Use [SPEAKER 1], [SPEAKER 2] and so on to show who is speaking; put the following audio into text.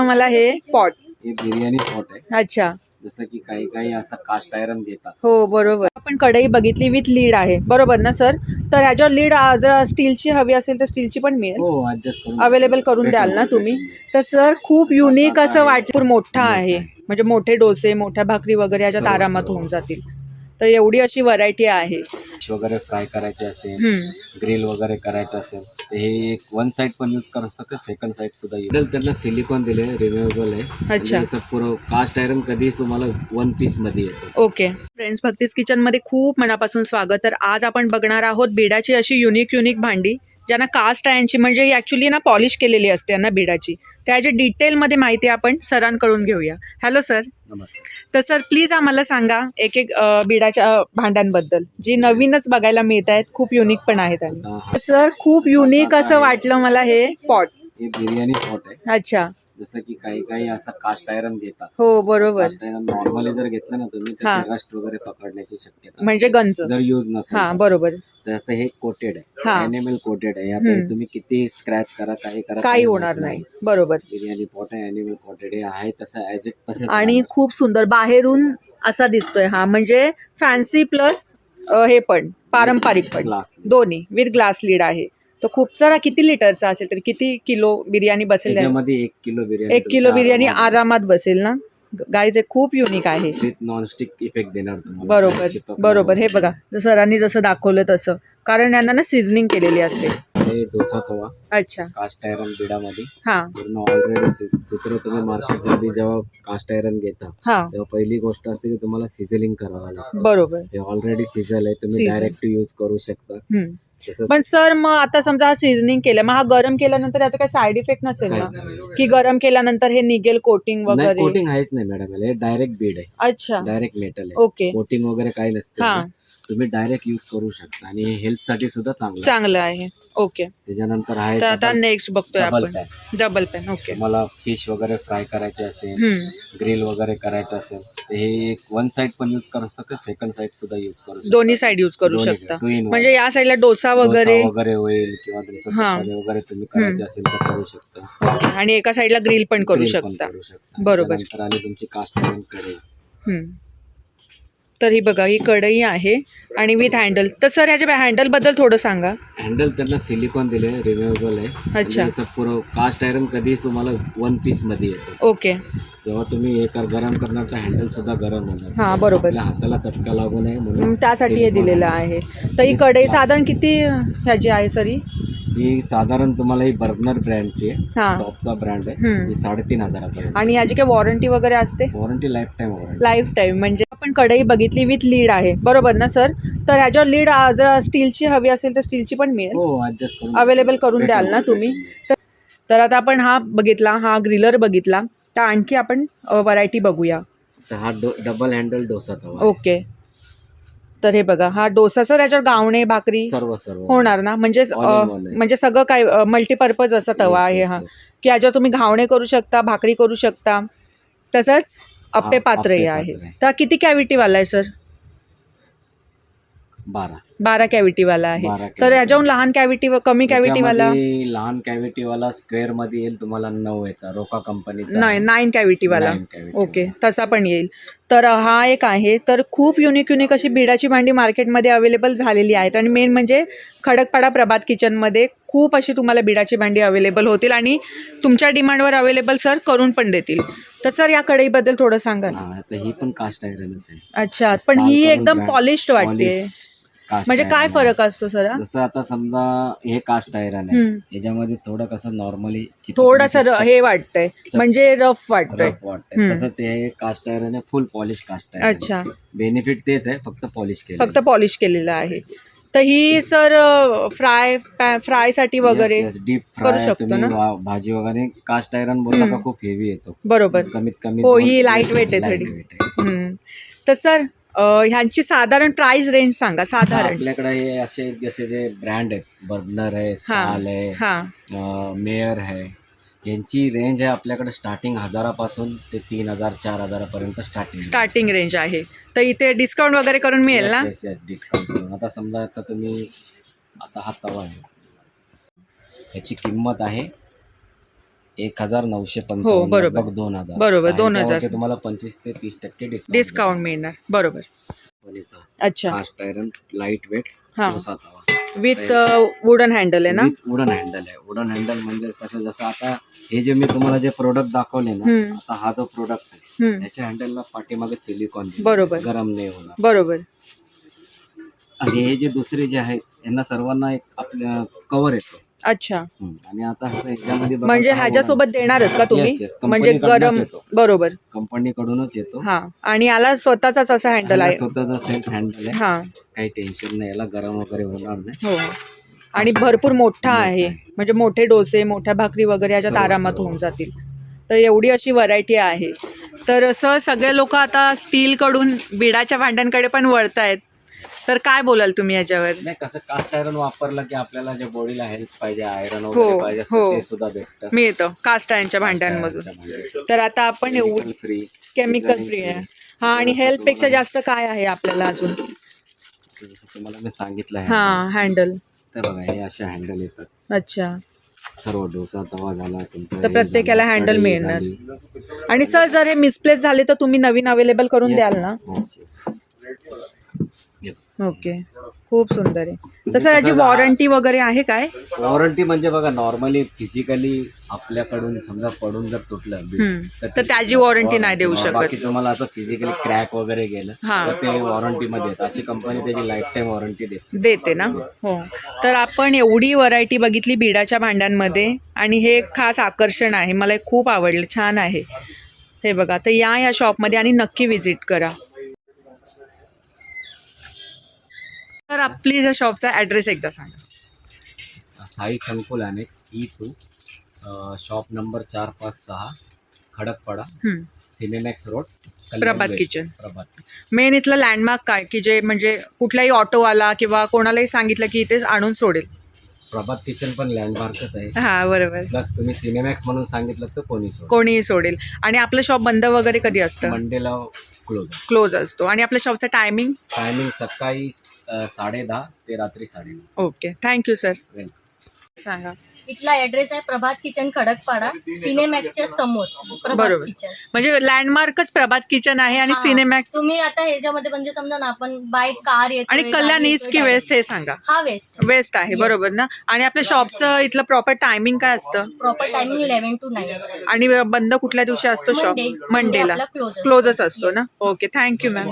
[SPEAKER 1] मला हे पॉट
[SPEAKER 2] हे बिर्याणी पॉट आहे.
[SPEAKER 1] अच्छा.
[SPEAKER 2] जसं की काही काही असं कास्ट आयरन घेतात.
[SPEAKER 1] हो बरोबर. आपण कढई बघितली विथ लीड आहे. बरोबर ना सर तर ह्याच्यावर लीड जर स्टीलची हवी असेल तर स्टीलची पण मिळेल.
[SPEAKER 2] हो करून
[SPEAKER 1] अवेलेबल करून द्याल ना तुम्ही. तर सर खूप युनिक असं वाटतं मोठा आहे. म्हणजे मोठे डोसे मोठ्या भाकरी वगैरे ह्याच्यात
[SPEAKER 2] सर्व,
[SPEAKER 1] आरामात
[SPEAKER 2] सर्व.
[SPEAKER 1] होऊन जातील. तर एवढी अशी व्हरायटी आहे.
[SPEAKER 2] फिश वगैरे फ्राय करायचे असेल
[SPEAKER 1] हम्म.
[SPEAKER 2] ग्रिल वगैरे करायचं असेल तर हे एक वन साइड पण यूज करू शकतं सेकंड साइड सुद्धा यूज त्यांना सिलिकॉन दिले रिम्युएबल आहे.
[SPEAKER 1] अच्छा.
[SPEAKER 2] आणि असं पुरं कास्ट आयरन कधी तुम्हाला वन पीसमध्ये येतो
[SPEAKER 1] ओके फ्रेंड्स भक्तीस किचनमध्ये खूप मनापासून स्वागत. तर आज आपण बघणार आहोत बिडाची अशी युनिक युनिक भांडी ज्यांना कास्ट आयनची म्हणजे ही ॲक्च्युली ना पॉलिश केलेली असते ना बिडाची. त्याची डिटेलमध्ये माहिती आपण सरांकडून घेऊया. हॅलो सर
[SPEAKER 2] नमस्कार.
[SPEAKER 1] तर सर प्लीज आम्हाला सांगा एक एक बिडाच्या भांड्यांबद्दल जी नवीनच बघायला मिळत आहेत खूप युनिक पण आहेत आणि. सर खूप युनिक असं वाटलं मला हे पॉट
[SPEAKER 2] हे बिर्याणी पॉट आहे.
[SPEAKER 1] अच्छा.
[SPEAKER 2] जसं की काही काही असं कास्ट आयरन घेतात.
[SPEAKER 1] हो बरोबर.
[SPEAKER 2] कास्ट आयरन नॉर्मली जर घेतलं ना तुम्ही
[SPEAKER 1] हा.
[SPEAKER 2] रस्ट वगैरे पकडण्याची शक्यता.
[SPEAKER 1] म्हणजे गंज
[SPEAKER 2] जर युज नसेल
[SPEAKER 1] हा
[SPEAKER 2] तर.
[SPEAKER 1] बरोबर.
[SPEAKER 2] तर असं हे कोटेड
[SPEAKER 1] हा.
[SPEAKER 2] आहे एनिमल कोटेड आहे. यात
[SPEAKER 1] हम्म.
[SPEAKER 2] तुम्ही किती स्क्रॅच करा काही करा
[SPEAKER 1] काही होणार नाही. बरोबर.
[SPEAKER 2] बिर्याणी पॉट आहे एनिमल कोटेड आहे. आहे तसं ऍज इट तसंच
[SPEAKER 1] आणि. खूप सुंदर. बाहेरून असा दिसतोय हा. म्हणजे फॅन्सी प्लस हे पण पारंपरिक पण.
[SPEAKER 2] Glass.
[SPEAKER 1] दोन्ही विथ ग्लास लीड आहे. तो खूप सारा किती लिटरचा असेल तर किती किलो बिर्याणी बसेल
[SPEAKER 2] त्याच्यामध्ये एक किलो बिर्याणी
[SPEAKER 1] एक किलो बिर्याणी आरामात बसेल ना? गाईज खूप युनिक आहे.
[SPEAKER 2] नॉनस्टिक इफेक्ट देणार
[SPEAKER 1] बरोबर बरोबर. हे बघा जसं सरांनी जसं दाखवलं तसं. कारण यांना ना सिझनिंग केलेली असते.
[SPEAKER 2] हे डोसा तवा
[SPEAKER 1] अच्छा.
[SPEAKER 2] कास्ट आयरन बिडामध्ये.
[SPEAKER 1] हा.
[SPEAKER 2] पूर्ण ऑलरेडी दुसरं तुम्ही मार्केटमध्ये जेव्हा कास्ट आयरन घेता
[SPEAKER 1] हा.
[SPEAKER 2] तेव्हा पहिली गोष्ट असते की तुम्हाला सिझलिंग करावं लागतं.
[SPEAKER 1] बरोबर.
[SPEAKER 2] हे ऑलरेडी सिझल आहे तुम्ही
[SPEAKER 1] Sizzle.
[SPEAKER 2] डायरेक्ट यूज करू शकता.
[SPEAKER 1] हम्म.
[SPEAKER 2] तसं
[SPEAKER 1] पण सर मग आता समजा हा सिझनिंग केलं मग हा गरम केल्यानंतर याचा काही साईड इफेक्ट नसेल ना? की गरम केल्यानंतर हे निघेल कोटिंग
[SPEAKER 2] नाही
[SPEAKER 1] वगैरे?
[SPEAKER 2] कोटिंग आहेच नाही मॅडम हे डायरेक्ट बीड आहे.
[SPEAKER 1] अच्छा.
[SPEAKER 2] डायरेक्ट मेटल आहे.
[SPEAKER 1] ओके
[SPEAKER 2] कोटिंग वगैरे काही नसते.
[SPEAKER 1] हा.
[SPEAKER 2] तुम्ही डायरेक्ट यूज करू शकता. आणि हे हेल्थसाठी सुद्धा चांगलं आहे.
[SPEAKER 1] चांगलं आहे. ओके
[SPEAKER 2] त्याच्यानंतर आहे
[SPEAKER 1] तर आता नेक्स्ट बघतोय
[SPEAKER 2] डबल
[SPEAKER 1] आपण.
[SPEAKER 2] पॅन
[SPEAKER 1] डबल पेन ओके
[SPEAKER 2] तुम्हाला फिश वगैरे फ्राय करायचे असेल
[SPEAKER 1] हम्म.
[SPEAKER 2] ग्रिल वगैरे करायचं असेल तर हे एक वन साइड पण यूज करू शकता सेकंड साइड सुद्धा यूज करू शकता.
[SPEAKER 1] दोन्ही साईड यूज करू
[SPEAKER 2] दोन्ही
[SPEAKER 1] शकता.
[SPEAKER 2] two in one.
[SPEAKER 1] म्हणजे या साईडला डोसा वगैरे
[SPEAKER 2] वगैरे होईल किंवा तुमचं
[SPEAKER 1] हा.
[SPEAKER 2] चपाती वगैरे तुम्ही करायचे असेल तर करू शकता.
[SPEAKER 1] ओके. आणि एका साईडला ग्रिल पण करू
[SPEAKER 2] Grill पण
[SPEAKER 1] शकता.
[SPEAKER 2] करू शकता.
[SPEAKER 1] बरोबर.
[SPEAKER 2] त्यानंतर आली तुमची कास्ट आयरन कढई
[SPEAKER 1] हम्म. तर ही बघा ही कढई आहे आणि विथ हँडल तर सर ह्याच्या हँडलबद्दल थोडं सांगा.
[SPEAKER 2] हँडल त्यांना सिलिकॉन दिले रिम्युएबल आहे.
[SPEAKER 1] अच्छा.
[SPEAKER 2] आणि पुरं कास्ट आयरन कधी तुम्हाला वन पीसमध्ये येतो.
[SPEAKER 1] ओके.
[SPEAKER 2] जेव्हा तुम्ही हे कर गरम करणार तर हँडल सुद्धा गरम होणार.
[SPEAKER 1] हा बरोबर.
[SPEAKER 2] आपल्या हाताला चटका लागू नये म्हणून
[SPEAKER 1] त्यासाठी हे
[SPEAKER 2] silicone
[SPEAKER 1] दिलेलं आहे. तर ही कढई साधारण किती ह्याची आहे सरी
[SPEAKER 2] ही? साधारण तुम्हाला ही बर्गनर ब्रँडची आहे.
[SPEAKER 1] हा.
[SPEAKER 2] टॉपचा ब्रँड आहे.
[SPEAKER 1] हम्म.
[SPEAKER 2] ही साडेतीन हजारापर्यंत.
[SPEAKER 1] आणि ह्याची काय वॉरंटी वगैरे असते?
[SPEAKER 2] Warranty life time warranty.
[SPEAKER 1] Life time म्हणजे आपण कढई बघितली विथ लीड आहे. बरोबर ना सर? तर ह्याच्यावर लीड जर स्टीलची हवी असेल तर स्टीलची पण मिळेल.
[SPEAKER 2] हो ऍडजस्ट करून
[SPEAKER 1] अवेलेबल करून द्याल ना तुम्ही. तर तर आता आपण हा बघितला हा ग्रिलर बघितला. तर आणखी आपण व्हरायटी बघूया.
[SPEAKER 2] तर हा डबल हँडल डोसा तवा
[SPEAKER 1] ओके तर हे बघा हा डोसा सर याच्यावर गावणे भाकरी
[SPEAKER 2] सर्व सर्व.
[SPEAKER 1] होणार ना? म्हणजे
[SPEAKER 2] All in one आहे.
[SPEAKER 1] म्हणजे सगळं काय मल्टीपर्पज असा तवा
[SPEAKER 2] Yes,
[SPEAKER 1] आहे
[SPEAKER 2] yes,
[SPEAKER 1] हा.
[SPEAKER 2] yes.
[SPEAKER 1] की याच्यावर तुम्ही घावणे करू शकता भाकरी करू शकता. तसंच अप्पे
[SPEAKER 2] हा,
[SPEAKER 1] पात्रही
[SPEAKER 2] अप्पे
[SPEAKER 1] आहे.
[SPEAKER 2] पात्र. आहे.
[SPEAKER 1] तर किती कॅव्हिटीवाला आहे सर?
[SPEAKER 2] बारा.
[SPEAKER 1] बारा कॅव्हिटीवाला आहे. तर
[SPEAKER 2] cavity.
[SPEAKER 1] याच्याहून लहान कॅव्हिटी कमी कॅव्हिटीवाला
[SPEAKER 2] त्याच्यामध्ये लहान कॅव्हिटी वाला स्क्वेअरमध्ये येईल तुम्हाला नऊ याचा रोका कंपनीचा
[SPEAKER 1] नाही नाईन कॅव्हिटीवाला. ओके तसा पण येईल. तर हा एक आहे. तर खूप युनिक युनिक अशी बिडाची भांडी मार्केटमध्ये अवेलेबल झालेली आहेत. आणि मेन म्हणजे खडकपाडा प्रभात किचनमध्ये खूप अशी तुम्हाला बिडाची भांडी अवेलेबल होतील आणि तुमच्या डिमांडवर अवेलेबल सर करून पण देतील. तर सर या कढईबद्दल थोडं सांगा ना.
[SPEAKER 2] हा पण कास्ट आयरनच आहे.
[SPEAKER 1] अच्छा पण ही एकदम पॉलिश्ड वाटते.
[SPEAKER 2] Cast
[SPEAKER 1] म्हणजे काय
[SPEAKER 2] iron आहे.
[SPEAKER 1] फरक असतो सर
[SPEAKER 2] जसं आता समजा हे कास्ट आयरन आहे
[SPEAKER 1] हम्म.
[SPEAKER 2] याच्यामध्ये थोडं कसं नॉर्मली
[SPEAKER 1] थोडंसं र- हे वाटतंय म्हणजे रफ वाटतंय हम्म.
[SPEAKER 2] तसं ते कास्ट आयरन आहे फुल पॉलिश कास्ट आहे
[SPEAKER 1] अच्छा
[SPEAKER 2] बेनिफिट तेच आहे फक्त पॉलिश केलं
[SPEAKER 1] फक्त पॉलिश केलेलं आहे तर ही सर फ्राय फ्रायसाठी वगैरे
[SPEAKER 2] डीप
[SPEAKER 1] करू
[SPEAKER 2] फ्राय
[SPEAKER 1] शकतो
[SPEAKER 2] तुम्ही
[SPEAKER 1] ना?
[SPEAKER 2] वा- भाजी वगैरे कास्ट आयरन बोलला का. खूप हेवी येतो
[SPEAKER 1] बरोबर
[SPEAKER 2] कमीत कमी
[SPEAKER 1] हो, ही lightweight आहे थोडी. हम्म. तर सर ह्यांची साधारण प्राइस रेंज सांगा साधारण.
[SPEAKER 2] आपल्याकडे हे असे जसे जे ब्रँड आहेत बर्नर आहे स्टाल आहे
[SPEAKER 1] हा.
[SPEAKER 2] मेयर आहे यांची रेंज आहे आपल्याकडे स्टार्टिंग हजारापासून ते तीन हजार चार हजारापर्यंत स्टार्टिंग
[SPEAKER 1] स्टार्टिंग रेंज आहे. तर इथे डिस्काउंट वगैरे करून मिळेल ना?
[SPEAKER 2] डिस्काउंट करून. आता समजा आता तुम्ही आता हा तवा आहे. याची किंमत आहे एक हजार नऊशे
[SPEAKER 1] हो,
[SPEAKER 2] पंचावन्न
[SPEAKER 1] बरोबर.
[SPEAKER 2] बघ दोन हजार.
[SPEAKER 1] बरोबर, 2000.
[SPEAKER 2] याच्यावरती तुम्हाला पंचवीस ते तीस टक्के डिस्काउंट
[SPEAKER 1] डिस्काउंट मिळणार. बरोबर. अच्छा.
[SPEAKER 2] फास्ट आयरन लाइट वेट
[SPEAKER 1] हा. विथ वुडन हँडल आहे ना?
[SPEAKER 2] वुडन हँडल आहे. वुडन हँडल म्हणजे कसं जसं आता हे जे मी तुम्हाला जे प्रोडक्ट दाखवले ना
[SPEAKER 1] हम्म.
[SPEAKER 2] आता हा जो प्रोडक्ट आहे
[SPEAKER 1] हम्म,
[SPEAKER 2] याच्या हँडलला पाठीमागे सिलिकॉन
[SPEAKER 1] बरोबर.
[SPEAKER 2] गरम नाही होणार.
[SPEAKER 1] बरोबर.
[SPEAKER 2] आणि हे जे दुसरे जे आहेत यांना सर्वांना एक आपल्या कव्हर येतो.
[SPEAKER 1] अच्छा.
[SPEAKER 2] आणि आता बघा
[SPEAKER 1] म्हणजे
[SPEAKER 2] काय
[SPEAKER 1] ह्याच्यासोबत देणारच का तुम्ही?
[SPEAKER 2] Yes.
[SPEAKER 1] म्हणजे
[SPEAKER 2] कंपनीकडनंच
[SPEAKER 1] गरम
[SPEAKER 2] येतो.
[SPEAKER 1] बरोबर.
[SPEAKER 2] कंपनीकडूनच येतो.
[SPEAKER 1] हा. आणि याला स्वतःचाच असा हँडल आहे.
[SPEAKER 2] स्वतःचा सेल्फ हँडल आहे.
[SPEAKER 1] हा.
[SPEAKER 2] काही टेन्शन नाही. याला गरम वगैरे होणार नाही.
[SPEAKER 1] हो. आणि भरपूर मोठा आहे. म्हणजे मोठे डोसे मोठ्या भाकरी वगैरे याच्यात
[SPEAKER 2] सर्व,
[SPEAKER 1] आरामात
[SPEAKER 2] सर्व.
[SPEAKER 1] होऊन जातील. तर एवढी अशी व्हरायटी आहे. तर असं सगळे लोक आता स्टीलकडून बिडाच्या भांड्यांकडे पण वळत आहेत तर काय बोलाल तुम्ही याच्यावर?
[SPEAKER 2] नाही कसं कास्ट आयरन वापरलं की आपल्याला जे बॉडीला हेल्प पाहिजे आयरन
[SPEAKER 1] हो,
[SPEAKER 2] पाहिजे असतं
[SPEAKER 1] हो.
[SPEAKER 2] ते सुद्धा भेटतं.
[SPEAKER 1] मिळतं कास्ट आयनच्या भांड्यांमधून. तर आता आपण एवढं
[SPEAKER 2] फ्री
[SPEAKER 1] केमिकल फ्री आहे. हा आणि हेल्थपेक्षा जास्त काय आहे आपल्याला अजून?
[SPEAKER 2] जसं तुम्हाला मी सांगितलं
[SPEAKER 1] हा
[SPEAKER 2] आहे
[SPEAKER 1] हँडल
[SPEAKER 2] तर बघा हे असे हँडल येतात.
[SPEAKER 1] अच्छा.
[SPEAKER 2] सर्व डोसा तवा झाला तुमचा
[SPEAKER 1] तर
[SPEAKER 2] हे
[SPEAKER 1] प्रत्येकाला
[SPEAKER 2] झालं,
[SPEAKER 1] handle
[SPEAKER 2] कढई
[SPEAKER 1] मिळणार.
[SPEAKER 2] झाली.
[SPEAKER 1] आणि सर जर हे मिसप्लेस झाले तर तुम्ही नवीन अवेलेबल करून
[SPEAKER 2] Yes,
[SPEAKER 1] द्याल ना?
[SPEAKER 2] yes, yes.
[SPEAKER 1] ओके. खूप सुंदर आहे. तसं याची वॉरंटी वगैरे आहे काय?
[SPEAKER 2] वॉरंटी म्हणजे बघा नॉर्मली फिजिकली आपल्याकडून समजा पडून जर तुटलं
[SPEAKER 1] हम्म. तर त्याची वॉरंटी नाही देऊ शकत.
[SPEAKER 2] बाकी तुम्हाला असं फिजिकली क्रॅक वगैरे गेलं
[SPEAKER 1] हा.
[SPEAKER 2] तर ते वॉरंटी मध्ये येतं. अशी कंपनी त्याची लाईफ टाईम वॉरंटी देते.
[SPEAKER 1] देते ना? हो. तर आपण एवढी व्हरायटी बघितली बिडाच्या भांड्यांमध्ये आणि हे एक खास आकर्षण आहे. मला हे खूप आवडलं. छान आहे. हे बघा. तर या या शॉपमध्ये आणि नक्की विजिट करा. तर आपली जर शॉपचा ॲड्रेस एकदा सांगा.
[SPEAKER 2] Sai Sankul annex E two shop number चार पाच सहा Khadakpada. Cinemax road
[SPEAKER 1] Prabhat. Kitchen.
[SPEAKER 2] Prabhat.
[SPEAKER 1] Main इथलं लँडमार्क काय? की जे म्हणजे कुठलाही ऑटोवाला किंवा कोणालाही सांगितलं की इथेच आणून सोडेल.
[SPEAKER 2] प्रभात किचन पण लँडमार्कच आहे.
[SPEAKER 1] हां बरोबर.
[SPEAKER 2] प्लस तुम्ही सिनेमॅक्स म्हणून सांगितलं तर कोणी
[SPEAKER 1] कोणीही सोडेल. आणि आपलं शॉप बंद वगैरे कधी असतं?
[SPEAKER 2] मंडेला क्लोज
[SPEAKER 1] क्लोज असतो. आणि आपल्या शॉपचं टायमिंग
[SPEAKER 2] टायमिंग सकाळी अ, साडेदहा ते रात्री साडेनऊ
[SPEAKER 1] ओके थँक्यू सर सांगा.
[SPEAKER 3] इथला ऍड्रेस आहे प्रभात किचन खडकपाडा सिनेमॅक्सच्या समोर. प्रभात
[SPEAKER 1] बरोबर.
[SPEAKER 3] किचन
[SPEAKER 1] म्हणजे लँडमार्कच प्रभात किचन आहे आणि
[SPEAKER 3] हा.
[SPEAKER 1] सिनेमॅक्स
[SPEAKER 3] तुम्ही आता ह्याच्यामध्ये म्हणजे समजा ना आपण बाय कार येतो
[SPEAKER 1] आणि कल्याण ईस्ट की वेस्ट हे सांगा.
[SPEAKER 3] हा वेस्ट
[SPEAKER 1] वेस्ट आहे
[SPEAKER 3] Yes.
[SPEAKER 1] बरोबर ना? आणि आपल्या शॉपचं इथलं प्रॉपर टायमिंग काय असतं?
[SPEAKER 3] Proper timing eleven to nine
[SPEAKER 1] आणि बंद कुठल्या दिवशी असतो शॉप.
[SPEAKER 3] Monday
[SPEAKER 1] मंडेला
[SPEAKER 3] आपला close असतो.
[SPEAKER 1] क्लोजच असतो ना? Okay thank you ma'am